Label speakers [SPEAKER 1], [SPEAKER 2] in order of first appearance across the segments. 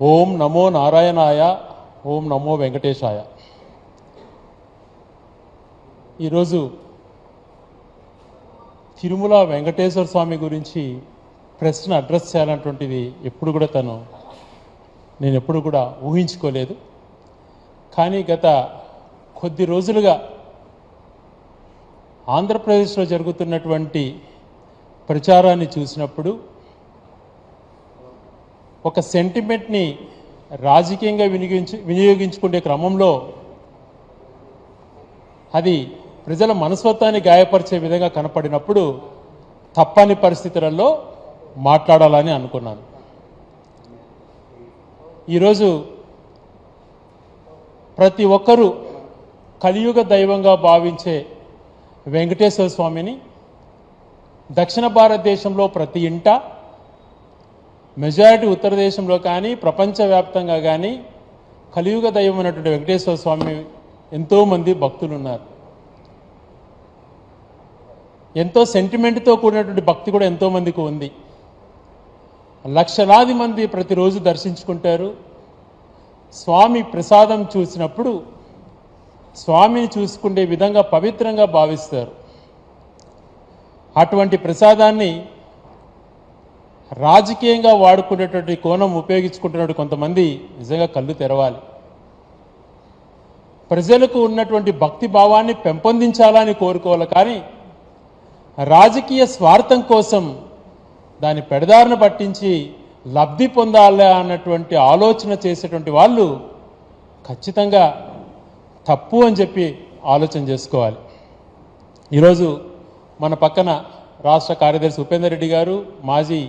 [SPEAKER 1] ఓం నమో నారాయణాయ ఓం నమో వెంకటేశాయ. ఈరోజు తిరుమల వెంకటేశ్వర స్వామి గురించి ప్రశ్న అడ్రస్ చేయాలన్నటువంటిది ఎప్పుడు కూడా తను నేను ఎప్పుడు కూడా ఊహించుకోలేదు. కానీ గత కొద్ది రోజులుగా ఆంధ్రప్రదేశ్లో జరుగుతున్నటువంటి ప్రచారాన్ని చూసినప్పుడు ఒక సెంటిమెంట్ని రాజకీయంగా వినియోగించు వినియోగించుకునే క్రమంలో అది ప్రజల మనస్తత్వాన్ని గాయపరిచే విధంగా కనపడినప్పుడు తప్పని పరిస్థితులలో మాట్లాడాలని అనుకున్నాను. ఈరోజు ప్రతి ఒక్కరూ కలియుగ దైవంగా భావించే వెంకటేశ్వర స్వామిని దక్షిణ భారతదేశంలో ప్రతి ఇంట మెజారిటీ ఉత్తర దేశంలో కానీ ప్రపంచవ్యాప్తంగా కానీ కలియుగ దైవం అయినటువంటి వెంకటేశ్వర స్వామి ఎంతోమంది భక్తులు ఉన్నారు. ఎంతో సెంటిమెంట్తో కూడినటువంటి భక్తి కూడా ఎంతోమందికి ఉంది. లక్షలాది మంది ప్రతిరోజు దర్శించుకుంటారు. స్వామి ప్రసాదం చూసినప్పుడు స్వామిని చూసుకునే విధంగా పవిత్రంగా భావిస్తారు. అటువంటి ప్రసాదాన్ని రాజకీయంగా వాడుకునేటువంటి కోణం ఉపయోగించుకుంటున్నాడు కొంతమంది నిజంగా కళ్ళు తెరవాలి. ప్రజలకు ఉన్నటువంటి భక్తి భావాన్ని పెంపొందించాలని కోరుకోవాలి కానీ రాజకీయ స్వార్థం కోసం దాని పెడదారిన పట్టించి లబ్ధి పొందాలి అన్నటువంటి ఆలోచన చేసేటువంటి వాళ్ళు ఖచ్చితంగా తప్పు అని చెప్పి ఆలోచన చేసుకోవాలి. ఈరోజు మన పక్కన రాష్ట్ర కార్యదర్శి ఉపేందర్ రెడ్డి గారు మాజీ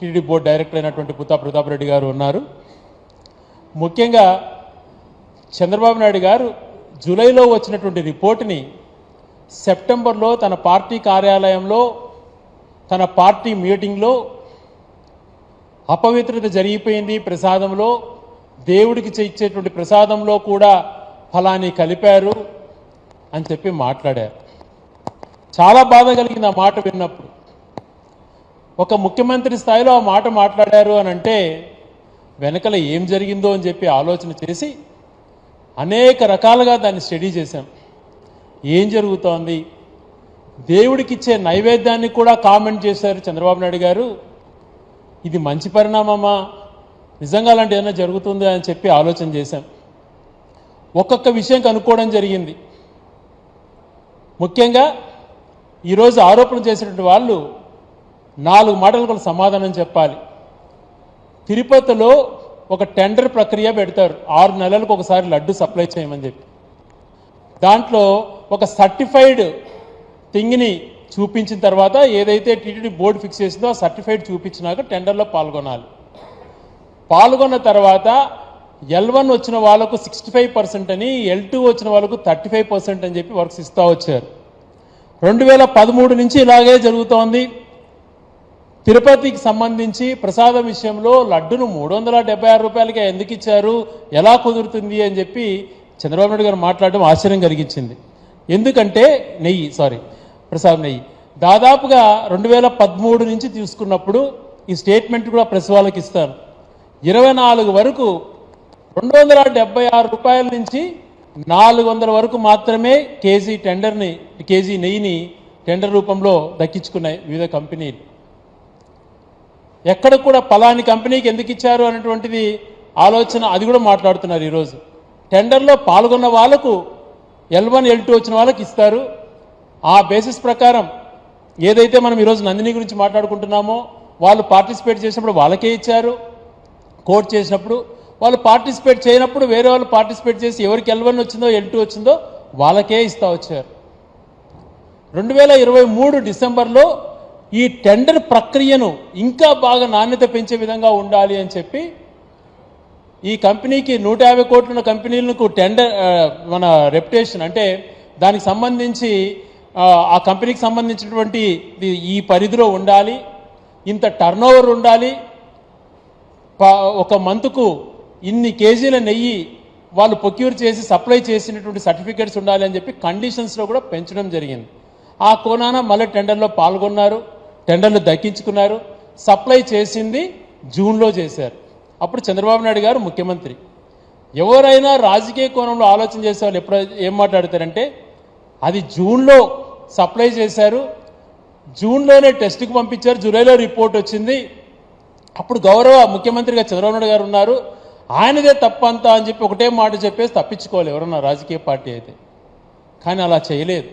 [SPEAKER 1] టీడీ బోర్డు డైరెక్టర్ అయినటువంటి పుత్తా ప్రతాప్ రెడ్డి గారు ఉన్నారు. ముఖ్యంగా చంద్రబాబు నాయుడు గారు జూలైలో వచ్చినటువంటి రిపోర్ట్ని సెప్టెంబర్లో తన పార్టీ కార్యాలయంలో తన పార్టీ మీటింగ్లో అపవిత్రత జరిగిపోయింది ప్రసాదంలో దేవుడికి ఇచ్చేటువంటి ప్రసాదంలో కూడా ఫలాన్ని కలిపారు అని చెప్పి మాట్లాడారు. చాలా బాధ కలిగింది ఆ మాట విన్నప్పుడు. ఒక ముఖ్యమంత్రి స్థాయిలో ఆ మాట మాట్లాడారు అని అంటే వెనకల ఏం జరిగిందో అని చెప్పి ఆలోచన చేసి అనేక రకాలుగా దాన్ని స్టడీ చేశాం. ఏం జరుగుతోంది? దేవుడికి ఇచ్చే నైవేద్యాన్ని కూడా కామెంట్ చేశారు చంద్రబాబు నాయుడు గారు. ఇది మంచి పరిణామమా? నిజంగా అలాంటి ఏమైనా జరుగుతుందా అని చెప్పి ఆలోచన చేశాం. ఒక్కొక్క విషయం కనుక్కోవడం జరిగింది. ముఖ్యంగా ఈరోజు ఆరోపణ చేసినటువంటి వాళ్ళు నాలుగు మాటలకు సమాధానం చెప్పాలి. తిరుపతిలో ఒక టెండర్ ప్రక్రియ పెడతారు. ఆరు నెలలకు ఒకసారి లడ్డు సప్లై చేయమని చెప్పి. దాంట్లో ఒక సర్టిఫైడ్ థింగ్ని చూపించిన తర్వాత ఏదైతే టీటీడీ బోర్డు ఫిక్స్ చేసిందో ఆ సర్టిఫైడ్ చూపించినాక టెండర్లో పాల్గొనాలి. పాల్గొన్న తర్వాత ఎల్ వన్ వచ్చిన వాళ్ళకు సిక్స్టీ ఫైవ్ పర్సెంట్ అని ఎల్ టూ వచ్చిన వాళ్ళకు థర్టీ ఫైవ్ పర్సెంట్ అని చెప్పి వర్క్స్ ఇస్తూ వచ్చారు. రెండు వేల పదమూడు నుంచి ఇలాగే జరుగుతోంది. తిరుపతికి సంబంధించి ప్రసాదం విషయంలో లడ్డును మూడు వందల డెబ్బై ఆరు రూపాయలకే ఎందుకు ఇచ్చారు? ఎలా కుదురుతుంది అని చెప్పి చంద్రబాబు నాయుడు గారు మాట్లాడడం ఆశ్చర్యం కలిగించింది. ఎందుకంటే నెయ్యి సారీ ప్రసాదం నెయ్యి. దాదాపుగా రెండు వేల పదమూడు నుంచి తీసుకున్నప్పుడు ఈ స్టేట్మెంట్ కూడా ప్రెస్ వాళ్ళకి ఇస్తారు. ఇరవై నాలుగు వరకు రెండు వందల డెబ్బై ఆరు రూపాయల నుంచి నాలుగు వందల వరకు మాత్రమే కేజీ టెండర్ని కేజీ నెయ్యిని టెండర్ రూపంలో దక్కించుకున్నాయి వివిధ కంపెనీలు. ఎక్కడ కూడా పలాని కంపెనీకి ఎందుకు ఇచ్చారు అనేటువంటిది ఆలోచన అది కూడా మాట్లాడుతున్నారు ఈరోజు. టెండర్లో పాల్గొన్న వాళ్ళకు ఎల్ వన్ ఎల్ టూ వచ్చిన వాళ్ళకి ఇస్తారు. ఆ బేసిస్ ప్రకారం ఏదైతే మనం ఈరోజు నందిని గురించి మాట్లాడుకుంటున్నామో వాళ్ళు పార్టిసిపేట్ చేసినప్పుడు వాళ్ళకే ఇచ్చారు. కోర్ట్ చేసినప్పుడు వాళ్ళు పార్టిసిపేట్ చేయనప్పుడు వేరే వాళ్ళు పార్టిసిపేట్ చేసి ఎవరికి ఎల్ వన్ వచ్చిందో ఎల్ టూ వచ్చిందో వాళ్ళకే ఇస్తా వచ్చారు. రెండు వేల ఇరవై మూడు డిసెంబర్లో ఈ టెండర్ ప్రక్రియను ఇంకా బాగా నాణ్యత పెంచే విధంగా ఉండాలి అని చెప్పి ఈ కంపెనీకి నూట యాభై కోట్లున్న కంపెనీలకు టెండర్ మన రెప్యుటేషన్ అంటే దానికి సంబంధించి ఆ, కంపెనీకి సంబంధించినటువంటి ఈ పరిధిలో ఉండాలి. ఇంత టర్న్ ఉండాలి. ప- ఒక మంత్కు ఇన్ని కేజీల నెయ్యి వాళ్ళు ప్రొక్యూర్ చేసి సప్లై చేసినటువంటి సర్టిఫికేట్స్ ఉండాలి అని చెప్పి కండిషన్స్లో కూడా పెంచడం జరిగింది. ఆ కోణాన మళ్ళీ టెండర్లో పాల్గొన్నారు. టెండర్లు దక్కించుకున్నారు సప్లై చేసింది జూన్లో చేశారు. అప్పుడు చంద్రబాబు నాయుడు గారు ముఖ్యమంత్రి. ఎవరైనా రాజకీయ కోణంలో ఆలోచన చేసే వాళ్ళు ఎప్పుడు ఏం మాట్లాడతారంటే అది జూన్లో సప్లై చేశారు జూన్లోనే టెస్ట్కి పంపించారు జూలైలో రిపోర్ట్ వచ్చింది. అప్పుడు గౌరవ ముఖ్యమంత్రిగా చంద్రబాబు నాయుడు గారు ఉన్నారు. ఆయనదే తప్పంతా అని చెప్పి ఒకటే మాట చెప్పేసి తప్పించుకోవాలి ఎవరన్నా రాజకీయ పార్టీ అయితే. కానీ అలా చేయలేదు.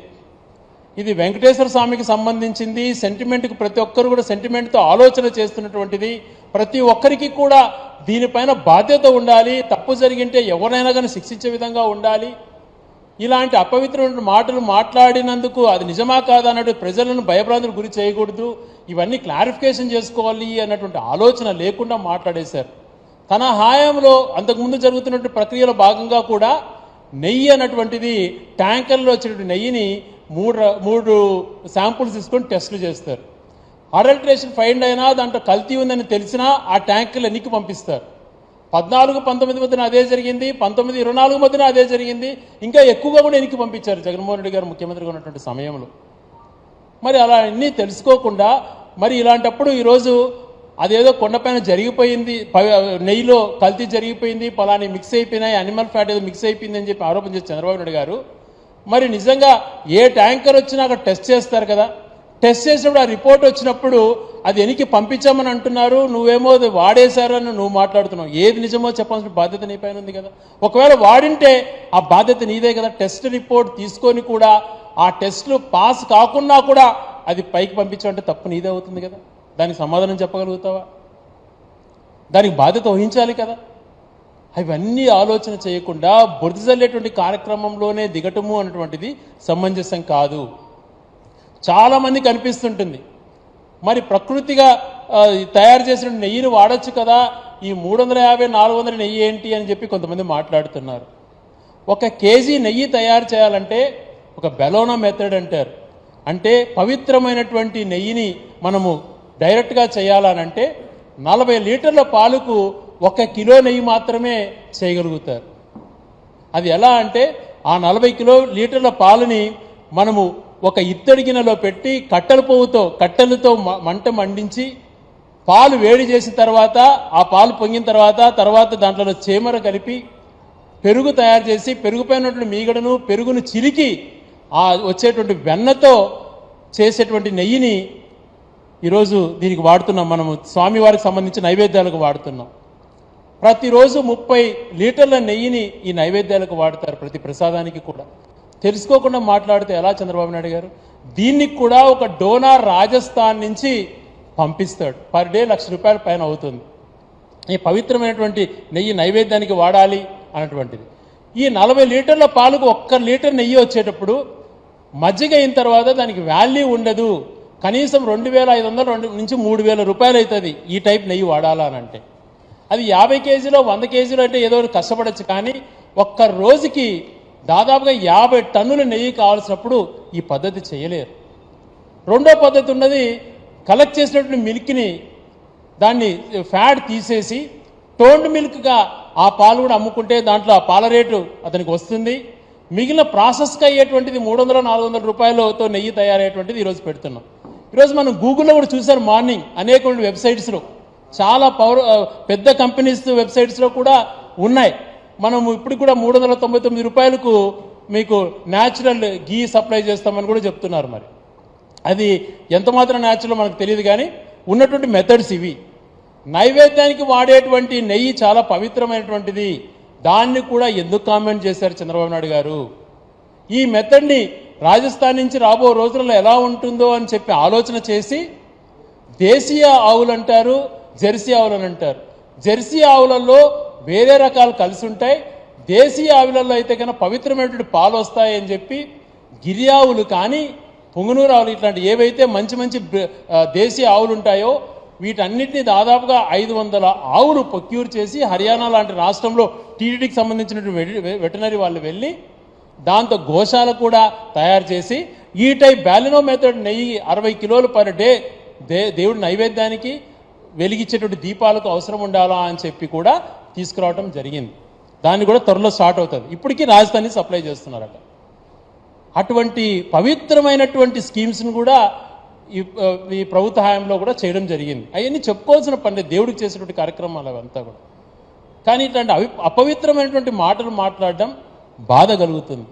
[SPEAKER 1] ఇది వెంకటేశ్వర స్వామికి సంబంధించింది. సెంటిమెంట్కి ప్రతి ఒక్కరు కూడా సెంటిమెంట్తో ఆలోచన చేస్తున్నటువంటిది. ప్రతి ఒక్కరికి కూడా దీనిపైన బాధ్యత ఉండాలి. తప్పు జరిగింటే ఎవరైనా కానీ శిక్షించే విధంగా ఉండాలి. ఇలాంటి అపవిత్రమైన మాటలు మాట్లాడినందుకు అది నిజమా కాదా అన్నట్టు ప్రజలను భయభ్రాంతులకు గురి చేయకూడదు. ఇవన్నీ క్లారిఫికేషన్ చేసుకోవాలి అన్నటువంటి ఆలోచన లేకుండా మాట్లాడేశారు. తన హాయంలో అంతకుముందు జరుగుతున్నటువంటి ప్రక్రియలో భాగంగా కూడా నెయ్యి అన్నటువంటిది ట్యాంకర్లో వచ్చినటువంటి నెయ్యిని మూడు మూడు శాంపుల్స్ తీసుకొని టెస్టులు చేస్తారు. అడల్ట్రేషన్ ఫైండ్ అయినా దాంట్లో కల్తీ ఉందని తెలిసినా ఆ ట్యాంకులు ఎన్నికి పంపిస్తారు. పద్నాలుగు పంతొమ్మిది మధ్యన అదే జరిగింది పంతొమ్మిది ఇరవై నాలుగు మధ్యన అదే జరిగింది ఇంకా ఎక్కువగా కూడా ఎన్నికి పంపించారు జగన్మోహన్ రెడ్డి గారు ముఖ్యమంత్రిగా ఉన్నటువంటి సమయంలో. మరి అలా అన్నీ తెలుసుకోకుండా మరి ఇలాంటప్పుడు ఈరోజు అదేదో కొండపైన జరిగిపోయింది నెయ్యిలో కల్తీ జరిగిపోయింది పలాని మిక్స్ అయిపోయినాయి అనిమల్ ఫ్యాట్ ఏదో మిక్స్ అయిపోయింది అని చెప్పి ఆరోపణ చేసి చంద్రబాబు నాయుడు గారు మరి నిజంగా ఏ ట్యాంకర్ వచ్చినా అక్కడ టెస్ట్ చేస్తారు కదా? టెస్ట్ చేసినప్పుడు ఆ రిపోర్ట్ వచ్చినప్పుడు అది ఎనికి పంపించామని అంటున్నారు. నువ్వేమో అది వాడేశారని నువ్వు మాట్లాడుతున్నావు. ఏది నిజమో చెప్పాల్సిన బాధ్యత నీ పైన ఉంది కదా? ఒకవేళ వాడింటే ఆ బాధ్యత నీదే కదా. టెస్ట్ రిపోర్ట్ తీసుకొని కూడా ఆ టెస్ట్లు పాస్ కాకున్నా కూడా అది పైకి పంపించాలంటే తప్పు నీదే అవుతుంది కదా? దానికి సమాధానం చెప్పగలుగుతావా? దానికి బాధ్యత వహించాలి కదా? అవన్నీ ఆలోచన చేయకుండా బురద చల్లేటువంటి కార్యక్రమంలోనే దిగటము అన్నటువంటిది సమంజసం కాదు. చాలామంది కనిపిస్తుంటుంది. అనిపిస్తుంటుంది మరి ప్రకృతిగా తయారు చేసిన నెయ్యిని వాడచ్చు కదా ఈ మూడు వందల యాభై నాలుగు వందల నెయ్యి ఏంటి అని చెప్పి కొంతమంది మాట్లాడుతున్నారు. ఒక కేజీ నెయ్యి తయారు చేయాలంటే ఒక బెలోనా మెథడ్ అంటారు. అంటే పవిత్రమైనటువంటి నెయ్యిని మనము డైరెక్ట్గా చేయాలనంటే నలభై లీటర్ల పాలకు ఒక కిలో నెయ్యి మాత్రమే చేయగలుగుతారు. అది ఎలా అంటే ఆ నలభై కిలో లీటర్ల పాలని మనము ఒక ఇత్తడి గిన్నెలో పెట్టి కట్టెల పువ్వుతో కట్టెలతో మంట మండించి పాలు వేడి చేసిన తర్వాత ఆ పాలు పొంగిన తర్వాత తర్వాత దాంట్లో చీమర కలిపి పెరుగు తయారు చేసి పెరుగుపోయినటువంటి మీగడను పెరుగును చిలికి ఆ వచ్చేటువంటి వెన్నతో చేసేటువంటి నెయ్యిని ఈరోజు దీనికి వాడుతున్నాం మనము. స్వామివారికి సంబంధించి నైవేద్యాలకు వాడుతున్నాం. ప్రతిరోజు ముప్పై లీటర్ల నెయ్యిని ఈ నైవేద్యాలకు వాడతారు ప్రతి ప్రసాదానికి కూడా. తెలుసుకోకుండా మాట్లాడితే ఎలా చంద్రబాబు నాయుడు గారు? దీనికి కూడా ఒక డోనార్ రాజస్థాన్ నుంచి పంపిస్తాడు. పర్ డే లక్ష రూపాయల పైన అవుతుంది. ఈ పవిత్రమైనటువంటి నెయ్యి నైవేద్యానికి వాడాలి అన్నటువంటిది. ఈ నలభై లీటర్ల పాలకు ఒక్క లీటర్ నెయ్యి వచ్చేటప్పుడు మజ్జిగ అయిన తర్వాత దానికి వాల్యూ ఉండదు. కనీసం రెండు వేల ఐదు వందల రెండు నుంచి మూడు వేల రూపాయలు అవుతుంది ఈ టైప్ నెయ్యి వాడాలా అని అంటే. అది యాభై కేజీలో వంద కేజీలో అంటే ఏదో ఒకటి కష్టపడచ్చు. కానీ ఒక్క రోజుకి దాదాపుగా యాభై టన్నుల నెయ్యి కావాల్సినప్పుడు ఈ పద్ధతి చేయలేరు. రెండో పద్ధతి ఉన్నది కలెక్ట్ చేసినటువంటి మిల్క్ని దాన్ని ఫ్యాట్ తీసేసి టోన్డ్ మిల్క్గా ఆ పాలు కూడా అమ్ముకుంటే దాంట్లో ఆ పాల రేటు అతనికి వస్తుంది. మిగిలిన ప్రాసెస్కి అయ్యేటువంటిది మూడు వందల నాలుగు వందల రూపాయలతో నెయ్యి తయారయ్యేటువంటిది ఈరోజు పెడుతున్నాం. ఈరోజు మనం గూగుల్లో కూడా చూసారు మార్నింగ్ అనేక వెబ్సైట్స్లో. చాలా పవర్ పెద్ద కంపెనీస్ వెబ్సైట్స్లో కూడా ఉన్నాయి. మనము ఇప్పుడు కూడా మూడు వందల తొంభై తొమ్మిది రూపాయలకు మీకు న్యాచురల్ గీ సప్లై చేస్తామని కూడా చెప్తున్నారు మరి. అది ఎంత మాత్రం న్యాచురల్ మనకు తెలియదు కానీ ఉన్నటువంటి మెథడ్స్ ఇవి. నైవేద్యానికి వాడేటువంటి నెయ్యి చాలా పవిత్రమైనటువంటిది. దాన్ని కూడా ఎందుకు కామెంట్ చేశారు చంద్రబాబు నాయుడు గారు? ఈ మెథడ్ని రాజస్థాన్ నుంచి రాబో రోజులలో ఎలా ఉంటుందో అని చెప్పి ఆలోచన చేసి దేశీయ ఆవులు అంటారు జెర్సీ ఆవులు అని అంటారు. జెర్సీ ఆవులలో వేరే రకాలు కలిసి ఉంటాయి. దేశీయ ఆవులలో అయితే కన్నా పవిత్రమైనటువంటి పాలు వస్తాయని చెప్పి గిరి ఆవులు కానీ పొంగునూరు ఆవులు ఇట్లాంటి ఏవైతే మంచి మంచి దేశీయ ఆవులు ఉంటాయో వీటన్నిటిని దాదాపుగా ఐదు వందల ఆవులు ప్రొక్యూర్ చేసి హర్యానా లాంటి రాష్ట్రంలో టీటీడీకి సంబంధించినటువంటి వెటనరీ వాళ్ళు వెళ్ళి దాంతో గోశాల కూడా తయారు చేసి ఈ టైప్ బ్యాలినో మెథడ్ నెయ్యి అరవై కిలోలు పర్ డే దే దేవుడి నైవేద్యానికి వెలిగించేటువంటి దీపాలకు అవసరం ఉండాలా అని చెప్పి కూడా తీసుకురావడం జరిగింది. దాన్ని కూడా త్వరలో స్టార్ట్ అవుతుంది. ఇప్పటికీ రాజధాని సప్లై చేస్తున్నారట. అటువంటి పవిత్రమైనటువంటి స్కీమ్స్ను కూడా ఈ ఈ ప్రభుత్వ హయాంలో కూడా చేయడం జరిగింది. అవన్నీ చెప్పుకోవాల్సిన పని దేవుడికి చేసేటువంటి కార్యక్రమాలు అవంతా కూడా. కానీ ఇట్లాంటి అవి అపవిత్రమైనటువంటి మాటలు మాట్లాడడం బాధ కలుగుతుంది.